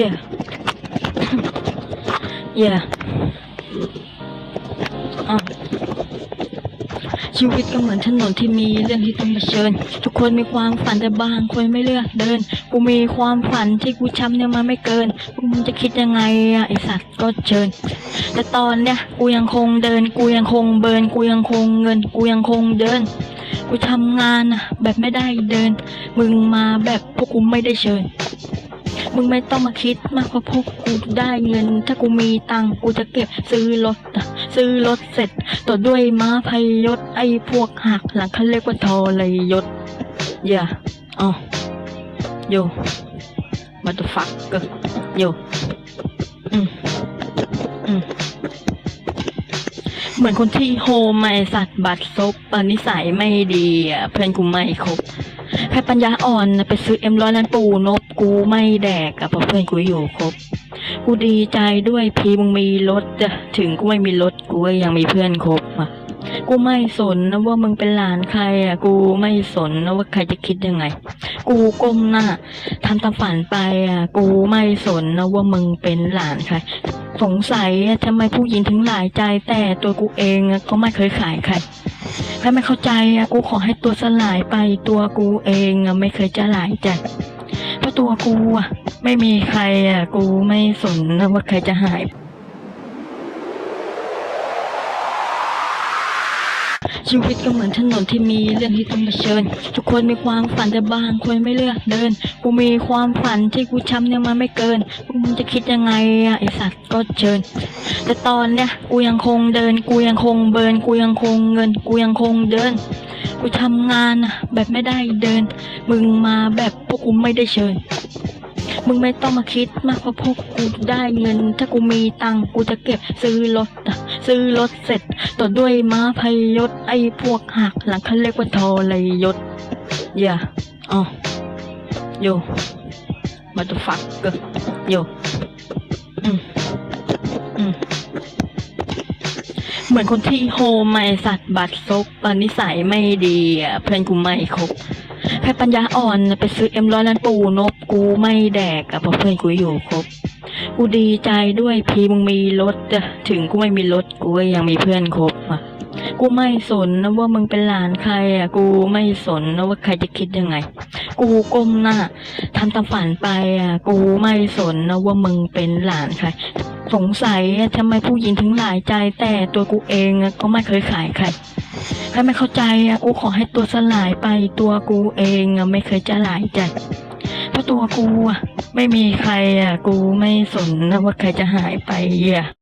yeah yeah อะชีวิตก็เหมือนถนนที่มีเรื่องที่ต้องเผชิญ ทุกคนมีความฝันแต่บางคนไม่เลือกเดิน กูมีความฝันที่กูช้ำเนี่ยมันไม่เกินพวกมึงจะคิดยังไงอะไอสัตว์ก็เชิญ แต่ตอนเนี้ยกูยังคงเดิน กูยังคงเบิร์น กูยังคงเงิน กูยังคงเดิน กูทำงานอะแบบไม่ได้เดิน มึงมาแบบพวกกูไม่ได้เชิญ มึงไม่ต้องมาคิดมากเพราะพวกกูได้เงิน ถ้ากูมีตังกูจะเก็บซื้อรถอะซื้อรถเสร็จ ต่อด้วยม้าพยศไอ้พวกหักหลังเขาเรียกว่าทรยศอย่าอ๋อโยมาตัวฟักก็โยอืมอืมเหมือนคนที่โฮไม่สัตว์บัตรซบปนิสัยไม่ดีอะเพื่อนกูไม่ครบ แค่ปัญญาอ่อนไปซื้อเอ็มร้อยล้านปูนบกูไม่แดกอะเพราะเพื่อนกูอยู่ครบ กูดีใจด้วยพีมึงมีรถอะถึงกูไม่มีรถกูยังมีเพื่อนครบอะกูไม่สนนะว่ามึงเป็นหลานใครอะกูไม่สนนะว่าใครจะคิดยังไง กูก้มหน้าทำตามฝันไปอะกูไม่สนนะว่ามึงเป็นหลานใคร สงสัยอะทำไมผู้หญิงถึงหลายใจแต่ตัวกูเองก็ไม่เคยขายใคร ถ้าไม่เข้าใจอะกูขอให้ตัวสลายไปตัวกูเองอะไม่เคยจะหลายใจเพราะตัวกูอะไม่มีใครอะกูไม่สนว่าใครจะหาย ชีวิตก็เหมือนถนนที่มีเรื่องที่ต้องเผชิญ ทุกคนมีความฝันแต่บางคนไม่เลือกเดิน กูมีความฝันที่กูช้ำเนี่ยมันไม่เกินพวกมึงจะคิดยังไงอะไอสัตว์ก็เชิญ แต่ตอนเนี้ยกูยังคงเดิน กูยังคงเบิร์น กูยังคงเงิน กูยังคงเดิน กูทำงานอะแบบไม่ได้เดิน มึงมาแบบพวกกูไม่ได้เชิญมึงไม่ต้องมาคิดมากเพราะพวกกูได้เงิน ถ้ากูมีตังกูจะเก็บซื้อรถอะ ซื้อรถเสร็จต่อด้วยม้าพยศไอ้พวกหักหลังเขาเรียกว่าทอรยศอย่าอ๋อโยมาตัวฟักก็โยอืมอืมเหมือนคนที่โฮไม่สัตว์บัตรซบปนิสัยไม่ดีอะเพื่อนกูไม่ครบแค่ปัญญาอ่อนไปซื้อเอ็มร้อยล้านปูนบกูไม่แดกอะเพราะเพื่อนกูอยู่ครบ กูดีใจด้วยพีมึงมีรถอะถึงกูไม่มีรถกูก็ยังมีเพื่อนครบอะ กูไม่สนนะว่ามึงเป็นหลานใครอะ กูไม่สนนะว่าใครจะคิดยังไง กูก้มหน้าทำตามฝันไปอะ กูไม่สนนะว่ามึงเป็นหลานใครสงสัยทำไมผู้หญิงถึงหลายใจแต่ตัวกูเองก็ไม่เคยขายใครถ้าไม่เข้าใจอะกูขอให้ตัวสลายไปตัวกูเองไม่เคยจะหลายใจ เพราะตัวกูอะไม่มีใครอะกูไม่สนนะว่าใครจะหายไปเหี้ย